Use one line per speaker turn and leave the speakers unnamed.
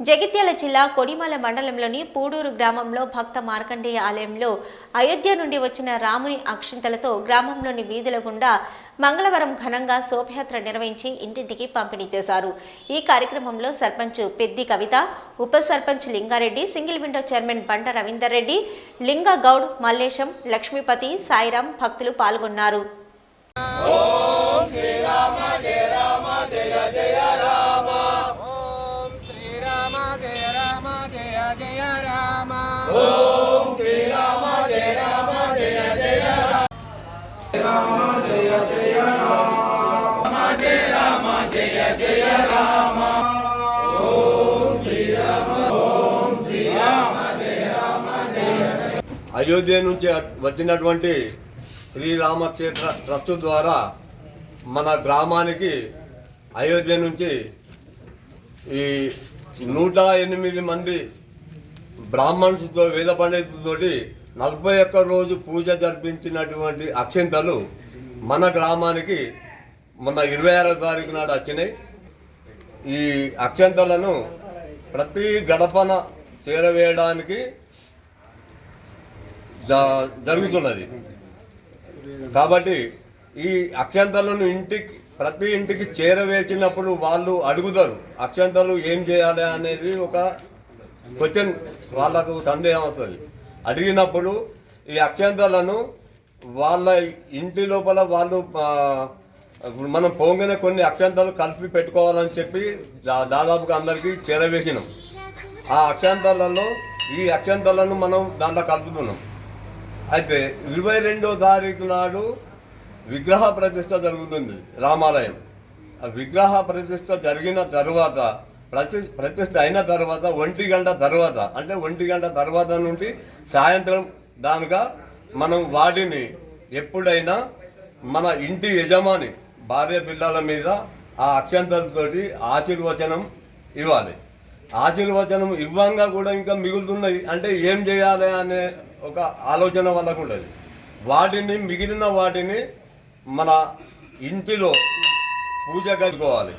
జగిత్యాల జిల్లా కొడిమల మండలంలోని పూడూరు గ్రామంలో భక్త మార్కండేయ ఆలయంలో అయోధ్య నుండి వచ్చిన రాముని అక్షింతలతో గ్రామంలోని వీధుల గుండా మంగళవారం ఘనంగా శోభయాత్ర నిర్వహించి ఇంటింటికి పంపిణీ చేశారు. ఈ కార్యక్రమంలో సర్పంచ్ పెద్ది కవిత ఉప sarpanch Lingareddy single window chairman Banda Ravinder Reddy Linga Goud Mallesham Lakshmipati Sairam భక్తులు పాల్గొన్నారు.
ఓం రామ
అయోధ్య నుంచి వచ్చినటువంటి శ్రీరామక్షేత్ర ట్రస్ట్ ద్వారా మన గ్రామానికి అయోధ్య నుంచి ఈ నూట ఎనిమిది మంది బ్రాహ్మణ్స్తో వేద పండితులతోటి నలభై ఒక్క రోజు పూజ జరిపించినటువంటి అక్షింతలు మన గ్రామానికి మొన్న ఇరవై ఆరో తారీఖు నాడు వచ్చినాయి. ఈ అక్షంతలను ప్రతి గడపన చేరవేయడానికి జ- జరుగుతున్నది. కాబట్టి ఈ అక్షంతలను ఇంటికి ప్రతి ఇంటికి చేరవేసినప్పుడు వాళ్ళు అడుగుతారు అక్షంతలు ఏం చేయాలి అనేది ఒక క్వశ్చన్ వాళ్ళకు సందేహం వస్తుంది. అడిగినప్పుడు ఈ అక్షంతలను వాళ్ళ ఇంటి లోపల వాళ్ళు మనం పోగానే కొన్ని అక్షంతాలు కలిపి పెట్టుకోవాలని చెప్పి దా- దాదాపుగా అందరికీ చేరవేసినాం. ఆ అక్షంతాలలో ఈ అక్షంతాలను మనం దాంట్లో కలుపుతున్నాం. అయితే ఇరవై రెండో తారీఖు నాడు విగ్రహ ప్రతిష్ట జరుగుతుంది రామాలయం. ఆ విగ్రహ ప్రతిష్ట జరిగిన తరువాత ప్రతి ప్రతిష్ట అయిన తర్వాత ఒంటి గంట తర్వాత అంటే ఒంటి గంట తర్వాత నుండి సాయంత్రం దానిగా మనం వాటిని ఎప్పుడైనా మన ఇంటి యజమాని భార్య పిల్లల మీద ఆ అక్షంతలతోటి ఆశీర్వచనం ఇవ్వాలి. ఆశీర్వచనం ఇవ్వంగా కూడా ఇంకా మిగులుతున్నాయి. అంటే ఏం చేయాలి అనే ఒక ఆలోచన వాళ్ళకు ఉండదు. వాటిని మిగిలిన వాటిని మన ఇంటిలో పూజ కలుపుకోవాలి